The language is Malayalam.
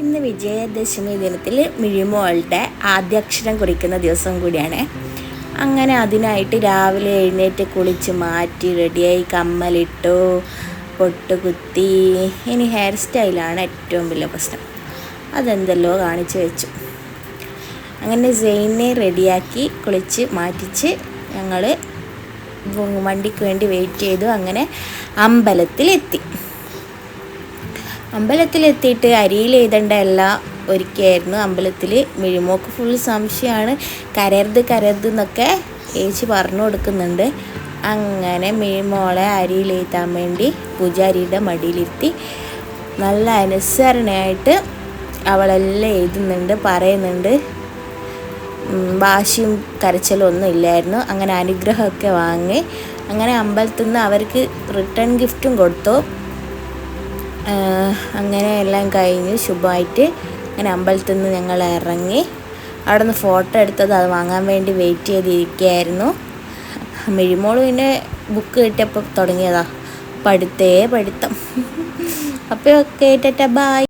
ഇന്ന് വിജയദശമി ദിനത്തിൽ മിഴിമോളുടെ ആദ്യാക്ഷരം കുറിക്കുന്ന ദിവസം കൂടിയാണ്. അങ്ങനെ അതിനായിട്ട് രാവിലെ എഴുന്നേറ്റ് കുളിച്ച് മാറ്റി റെഡിയായി കമ്മലിട്ടു പൊട്ടുകുത്തി. ഇനി ഹെയർ സ്റ്റൈലാണ് ഏറ്റവും വലിയ പ്രശ്നം. അതെന്തല്ലോ കാണിച്ചു വെച്ചു. അങ്ങനെ സെയിനെ റെഡിയാക്കി കുളിച്ച് മാറ്റിച്ച് ഞങ്ങൾ വണ്ടിക്ക് വേണ്ടി വെയിറ്റ് ചെയ്തു. അങ്ങനെ അമ്പലത്തിലെത്തി. അമ്പലത്തിലെത്തിയിട്ട് അരിയിൽ എഴുതേണ്ട എല്ലാ ഒരുക്കിയായിരുന്നു. അമ്പലത്തിൽ മിഴിമോക്ക് ഫുൾ സംശയമാണ്. കരരുത് കരരുത് എന്നൊക്കെ ഏച്ചി പറഞ്ഞു കൊടുക്കുന്നുണ്ട്. അങ്ങനെ മിഴിമോളെ അരിയിൽ എഴുതാൻ വേണ്ടി പൂജാരിയുടെ മടിയിലിരുത്തി നല്ല അനുസരണയായിട്ട് അവളെല്ലാം എഴുതുന്നുണ്ട് പറയുന്നുണ്ട്. വാശിയും കരച്ചിലും ഒന്നും ഇല്ലായിരുന്നു. അങ്ങനെ അനുഗ്രഹമൊക്കെ വാങ്ങി. അങ്ങനെ അമ്പലത്തിൽ നിന്ന് അവർക്ക് റിട്ടേൺ ഗിഫ്റ്റും കൊടുത്തു. അങ്ങനെ എല്ലാം കഴിഞ്ഞ് ശുഭമായിട്ട് അങ്ങനെ അമ്പലത്തിൽ നിന്ന് ഞങ്ങൾ ഇറങ്ങി. അവിടെ നിന്ന് ഫോട്ടോ എടുത്തത് അത് വാങ്ങാൻ വേണ്ടി വെയിറ്റ് ചെയ്തിരിക്കുകയായിരുന്നു. മിഴിമോൾ പിന്നെ ബുക്ക് കിട്ടിയപ്പോൾ തുടങ്ങിയതാ. പഠിത്തേ പഠിത്തം. അപ്പോൾ ഓക്കെ ബായ്